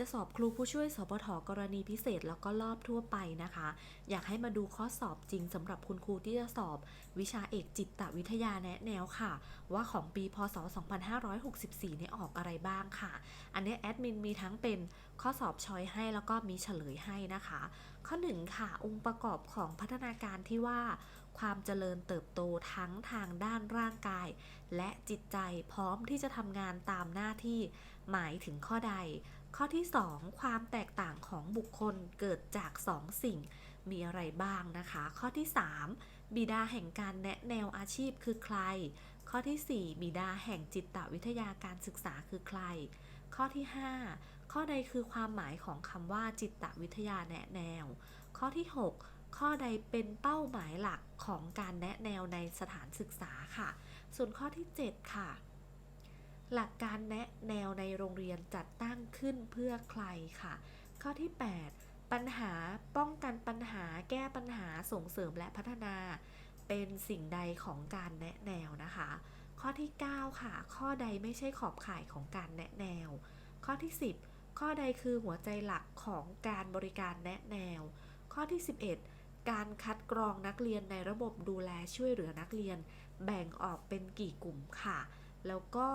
จะสอบครูผู้ช่วยสปทกรณีพิเศษแล้วก็รอบทั่วไปนะคะ อยากให้มาดูข้อสอบจริงสำหรับคุณครูที่จะสอบ วิชาเอกจิตวิทยาแนะแนวค่ะ ว่าของปีพศ 2564เนี่ยออกอะไรบ้างค่ะ อันนี้แอดมินมีทั้งเป็นข้อสอบชอยให้แล้วก็มีเฉลยให้นะคะ ข้อ 1 ค่ะ องค์ประกอบของพัฒนาการที่ว่าความเจริญเติบโตทั้งทางด้านร่างกาย และจิตใจพร้อมที่จะทำงานตามหน้าที่หมายถึงข้อใดข้อที่ 2 ความแตกต่างของบุคคลเกิดจาก 2 สิ่ง มีอะไรบ้างนะคะ ข้อที่ 3 บิดาแห่งการแนะแนวอาชีพคือใคร ข้อทีสี่ 4 บิดาแห่งจิตวิทยาการศึกษาคือใคร ข้อที่ 5 ข้อใดคือความหมายของคำว่าจิตวิทยาแนะแนว ข้อที่ 6 ข้อใดเป็นเป้าหมายหลักของการแนะแนวในสถานศึกษาค่ะ ส่วนข้อที่ 7 ค่ะ หลักการแนะแนวในโรงเรียนจัดตั้งขึ้นเพื่อใครค่ะ ข้อที่ 8 ปัญหาป้องกันปัญหาแก้ปัญหาส่งเสริมและพัฒนา เป็นสิ่งใดของการแนะแนวนะคะ ข้อที่ 9 ค่ะ ข้อใดไม่ใช่ขอบข่ายของการแนะแนว ข้อที่ 10 ข้อใดคือหัวใจหลักของการบริการแนะแนว ข้อที่ 11การคัดกรองนักเรียนในระบบดูแลช่วยเหลือนักเรียน แบ่งออกเป็นกี่กลุ่มค่ะ แล้วก็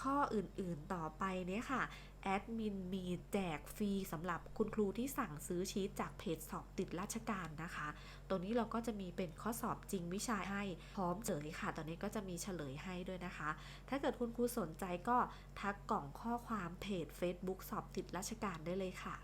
ข้ออื่นๆต่อไปเนี่ยค่ะแอดมินมีแจกฟรีสำหรับคุณครูที่สั่งซื้อชีตจากเพจสอบติดราชการนะคะ ตัวนี้เราก็จะมีเป็นข้อสอบจริงวิชาให้พร้อมเฉลยค่ะ ตอนนี้ก็จะมีเฉลยให้ด้วยนะคะ ถ้าเกิดคุณครูสนใจก็ทักกล่องข้อความเพจ Facebook สอบติดราชการได้เลยค่ะ